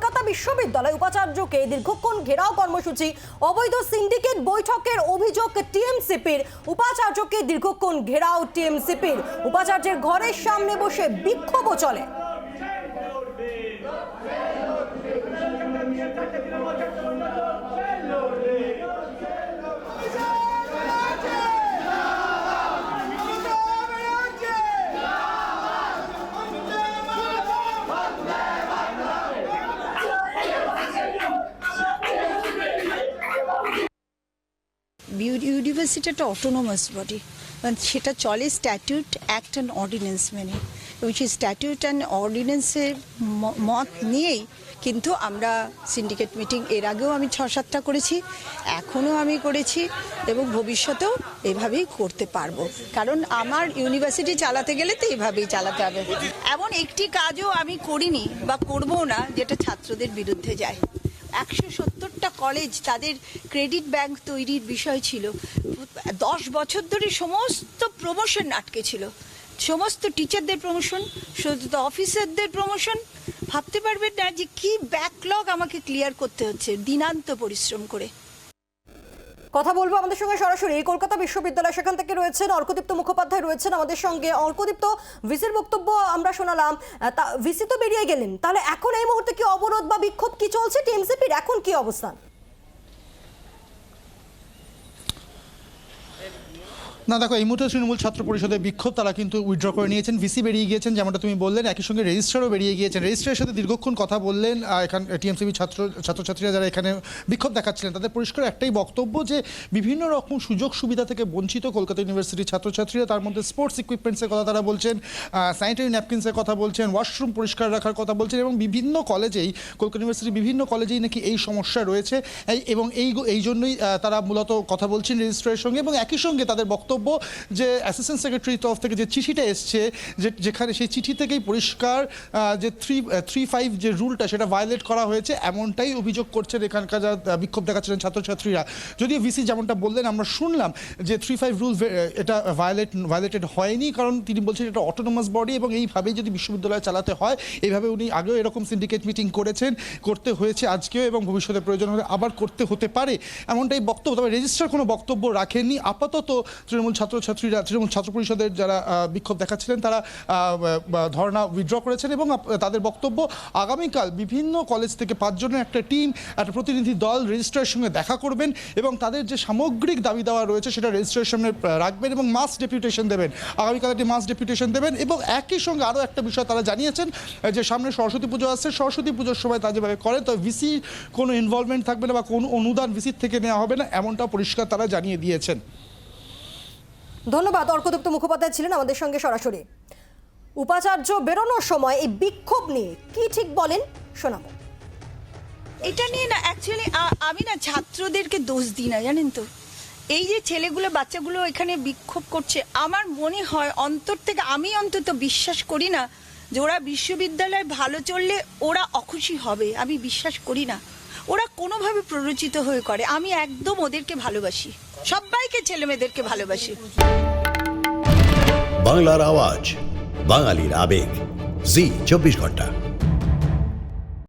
কলকাতা বিশ্ববিদ্যালয় উপাচার্যকে দীর্ঘক্ষণ ঘেরাও কর্মসূচি, অবৈধ সিন্ডিকেট বৈঠকের অভিযোগ টিএমসিপির। উপাচার্যকে দীর্ঘক্ষণ ঘেরাও টিএমসিপির। উপাচার্যের ঘরের সামনে বসে বিক্ষোভও চলে। ইউনিভার্সিটি একটা অটোনোমাস বডি মানে সেটা চলে স্ট্যাটিউট অ্যাক্ট অ্যান্ড অর্ডিন্যান্স মেনে এবং সেই স্ট্যাটিউট অ্যান্ড অর্ডিন্যান্সের মত নিয়েই কিন্তু আমরা সিন্ডিকেট মিটিং এর আগেও আমি ছ সাতটা করেছি, এখনও আমি করেছি এবং ভবিষ্যতেও এভাবেই করতে পারব। কারণ আমার ইউনিভার্সিটি চালাতে গেলে তো এভাবেই চালাতে হবে। এমন একটি কাজও আমি করিনি বা করব না, যেটা ছাত্রদের বিরুদ্ধে যায়। একশো সত্তরটা কলেজ তাদের ক্রেডিট ব্যাংক তৈরির বিষয় ছিল। দশ বছর ধরে সমস্ত প্রমোশন আটকে ছিল। সমস্ত টিচারদের প্রমোশন অফিসারদের প্রমোশন ভাবতে পারবেন না যে কি ব্যাকলগ আমাকে ক্লিয়ার করতে হচ্ছে, দিনান্ত পরিশ্রম করে। কথা বলব আমাদের সঙ্গে সরাসরি। কলকাতা বিশ্ববিদ্যালয়, সেখান থেকে রয়েছেন অর্কদীপ্ত মুখোপাধ্যায় রয়েছেন আমাদের সঙ্গে। অর্কদীপ্ত, ভিসির বক্তব্য আমরা শোনালাম। তা, ভিসি তো বেরিয়ে গেলেন। তাহলে এখন এই মুহূর্তে কি অবরোধ বা বিক্ষোভ কি চলছে? টিএমসিপির এখন কি অবস্থান? না, দেখো, এই মুহূর্তে তৃণমূল ছাত্র পরিষদের বিক্ষোভ তারা কিন্তু উইথড্র করে নিয়েছেন ভিসি বেরিয়ে গিয়েছেন, যেমনটা তুমি বললেন, একই সঙ্গে রেজিস্ট্রারও বেরিয়ে গিয়েছেন। রেজিস্ট্রারের সাথে দীর্ঘক্ষণ কথা বললেন এখান টিএমসিবি ছাত্র, ছাত্রছাত্রীরা যারা এখানে বিক্ষোভ দেখাচ্ছিলেন, তাদের পরিষ্কার একটাই বক্তব্য যে, বিভিন্ন রকম সুযোগ সুবিধা থেকে বঞ্চিত কলকাতা ইউনিভার্সিটির ছাত্রছাত্রীরা, তার মধ্যে স্পোর্টস ইকুইপমেন্টসের কথা তারা বলছেন স্যানিটারি ন্যাপকিনসের কথা বলছেন ওয়াশরুম পরিষ্কার রাখার কথা বলছেন এবং বিভিন্ন কলেজেই কলকাতা ইউনিভার্সিটির বিভিন্ন কলেজেই নাকি এই সমস্যা রয়েছে। এবং এই এই জন্যই তারা মূলত কথা বলছেন রেজিস্ট্রারের সঙ্গে এবং একই সঙ্গে তাদের বক্তব্য যে অ্যাসিস্ট্যান্ট সেক্রেটারির তরফ থেকে যে চিঠিটা এসছে যে যেখানে সেই চিঠি থেকেই পরিষ্কার যে থ্রি থ্রি ফাইভ যে রুলটা সেটা ভায়োলেট করা হয়েছে এমনটাই অভিযোগ করছেন এখানকার আহ, বিক্ষোভ দেখাচ্ছিলেন ছাত্রছাত্রীরা। যদিও ভিসি যেমনটা বললেন আমরা শুনলাম যে থ্রি ফাইভ রুল এটা ভায়োলেট ভায়োলেটেড হয়নি কারণ তিনি বলছেন এটা অটোনোমাস বডি এবং এইভাবেই যদি বিশ্ববিদ্যালয় চালাতে হয় এইভাবে উনি আগেও এরকম সিন্ডিকেট মিটিং করেছেন করতে হয়েছে আজকেও এবং ভবিষ্যতে প্রয়োজন হলে আবার করতে হতে পারে এমনটাই বক্তব্য। তবে রেজিস্ট্রার কোনো বক্তব্য রাখেননি। আপাতত তৃণমূল ছাত্রছাত্রীরা, তৃণমূল ছাত্র পরিষদের যারা বিক্ষোভ দেখাচ্ছিলেন, তারা ধর্ণা উইথড্র করেছেন এবং তাদের বক্তব্য, আগামীকাল বিভিন্ন কলেজ থেকে পাঁচজনের একটা টিম একটা প্রতিনিধি দল রেজিস্ট্রারের সঙ্গে দেখা করবেন এবং তাদের যে সামগ্রিক দাবি দেওয়া রয়েছে সেটা রেজিস্ট্রারের সামনে রাখবেন এবং মাস ডেপুটেশন দেবেন। আগামীকাল একটি মাস ডেপুটেশন দেবেন এবং একই সঙ্গে আরও একটা বিষয় তারা জানিয়েছেন, যে সামনে সরস্বতী পুজো আসছে। সরস্বতী পুজোর সময় তারা যেভাবে করেন তো ভিসি কোনো ইনভলভমেন্ট থাকবে না বা কোনো অনুদান ভিসির থেকে নেওয়া হবে না এমনটা পরিষ্কার তারা জানিয়ে দিয়েছেন। ধন্যবাদ অর্কদীপ্ত মুখোপাধ্যায় ছিলেন আমাদের সঙ্গে সরাসরি। উপাচার্য বেরোনোর সময় এই বিক্ষোভ নিয়ে কি ঠিক বলেন, শোনাবো। এটা নিয়ে না অ্যাকচুয়ালি আমি না ছাত্রদেরকে দোষ দিই না, জানেন তো? এই যে ছেলেগুলো, বাচ্চাগুলো এখানে বিক্ষোভ করছে, আমার মনে হয় অন্তর থেকে, আমি অন্তত বিশ্বাস করি না যে ওরা বিশ্ববিদ্যালয়ে ভালো চললে ওরা অখুশি হবে, আমি বিশ্বাস করি না। ওরা কোনোভাবে প্ররোচিত হয়ে করে, আমি একদম ওদেরকে ভালোবাসি। সবাইকে ছেলে মেয়েদেরকে ভালোবাসি। বাংলার আওয়াজ বাঙালির আবেগ। জি চব্বিশ ঘণ্টা।